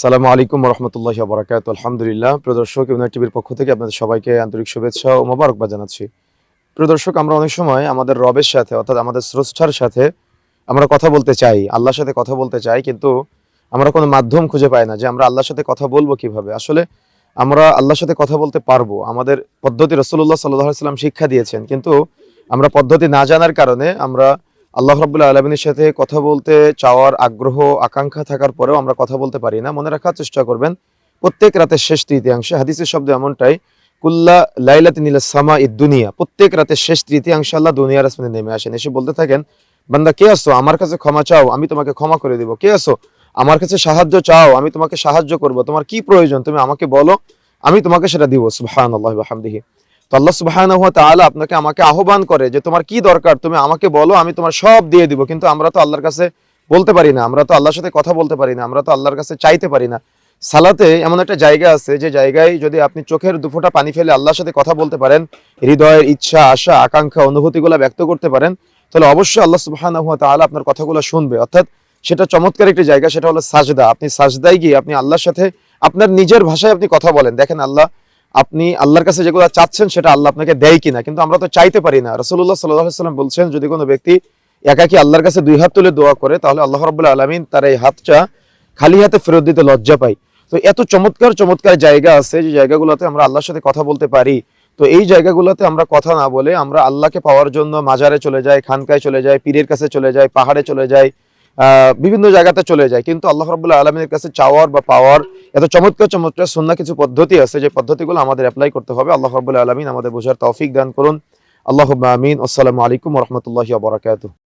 সালামু আলাইকুম রহমতুল্লাহ বরাকাত আলহামদুলিল্লাহ, প্রিয় দর্শক ইউনাইট টিভির পক্ষ থেকে আপনাদের সবাইকে আন্তরিক শুভেচ্ছা ও মোবারকবাদ জানাচ্ছি। প্রিয় দর্শক, আমরা অনেক সময় আমাদের রবের সাথে, অর্থাৎ আমাদের স্রষ্টার সাথে আমরা কথা বলতে চাই, আল্লাহর সাথে কথা বলতে চাই, কিন্তু আমরা কোনো মাধ্যম খুঁজে পাই না যে আমরা আল্লাহর সাথে কথা বলব কীভাবে। আসলে আমরা আল্লাহর সাথে কথা বলতে পারব, আমাদের পদ্ধতি রসুল্লাহ সাল্লাহ সাল্লাম শিক্ষা দিয়েছেন, কিন্তু আমরা পদ্ধতি না জানার কারণে আমরা আল্লাহ রাবুল্লাহ আলমিনের সাথে কথা বলতে চাওয়ার আগ্রহ, আকাঙ্ক্ষা থাকার পরেও আমরা কথা বলতে পারি না। মনে রাখার চেষ্টা করবেন, প্রত্যেক রাতের শেষ তৃতীয়াংশে, হাদিসের শব্দ এমনটাই, কুল্লা লাইলাতি নীলা সামা ই দুনিয়া, প্রত্যেক রাতের শেষ তৃতীয়াংশে আল্লাহ দুনিয়ার আসমানে নেমে আসেন। এসে বলতে থাকেন, বান্দা, কে আসো আমার কাছে ক্ষমা চাও, আমি তোমাকে ক্ষমা করে দিব। কে আসো আমার কাছে সাহায্য চাও, আমি তোমাকে সাহায্য করব। তোমার কি প্রয়োজন? তুমি আমাকে বলো, আমি তোমাকে সেটা দিব। সুবহান আল্লাহ হামদিহি তো আল্লাহ সুবহানাহু ওয়া আপনাকে আমাকে আহ্বান করে যে তোমার কি দরকার? তুমি আমাকে বলো, আমি তোমার সব দিয়ে দিব। কিন্তু আমরা তো আল্লাহর কাছে বলতে পারি না, আমরা তো আল্লাহর সাথে কথা বলতে পারি না, আমরা তো আল্লাহর কাছে চাইতে পারি না। সালাতে এমন একটা জায়গা আছে যে জায়গায় যদি আপনি চোখের দুফোঁটা পানি ফেলে আল্লাহর সাথে কথা বলতে পারেন, হৃদয়ের ইচ্ছা, আশা, আকাঙ্ক্ষা, অনুভূতিগুলো ব্যক্ত করতে পারেন, তাহলে অবশ্যই আল্লাহ সুবহানাহু ওয়া তাআলা আপনার কথাগুলো শুনবে। অর্থাৎ সেটা চমৎকার একটি জায়গা, সেটা হলো সাজদা। আপনি সাজদায় গিয়ে আপনি আল্লাহর সাথে আপনার নিজের ভাষায় আপনি কথা বলেন। দেখেন আল্লাহ আপনি আল্লাহর কাছে যেগুলো চাচ্ছেন, সেটা আল্লাহ আপনাকে দেয় কিনা। কিন্তু আমরা তো চাইতে পারি না। রসুল্লাহ সাল্লাম বলছেন, যদি কোনো ব্যক্তি একাকি আল্লাহর কাছে দুই হাত তুলে দোয়া করে, তাহলে আল্লাহ রব্বুল্লাহ আলমিন তার এই হাতটা খালি হাতে ফেরত দিতে লজ্জা পাই তো এত চমৎকার চমৎকার জায়গা আছে, যে জায়গাগুলোতে আমরা আল্লাহর সাথে কথা বলতে পারি। তো এই জায়গাগুলোতে আমরা কথা না বলে আমরা আল্লাহকে পাওয়ার জন্য মাজারে চলে যাই, খানকায় চলে যাই, পীরের কাছে চলে যাই, পাহাড়ে চলে যাই। বিভিন্ন জায়গাতে চলে যায়। কিন্তু আল্লাহ রবুল্লাহ আলমীর কাছে চাওয়ার বা পাওয়ার এত চমৎকার চমৎকার সুন্না কিছু পদ্ধতি আছে যে পদ্ধতিগুলো আমাদের অ্যাপ্লাই করতে হবে। আল্লাহ রবুল্লাহ আলমিন আমাদের বোঝার তৌফিক দান করুন। আল্লাহ আমিন। আসসালামু আলাইকুম রহমতুল্লাহ বরাকাতুহ।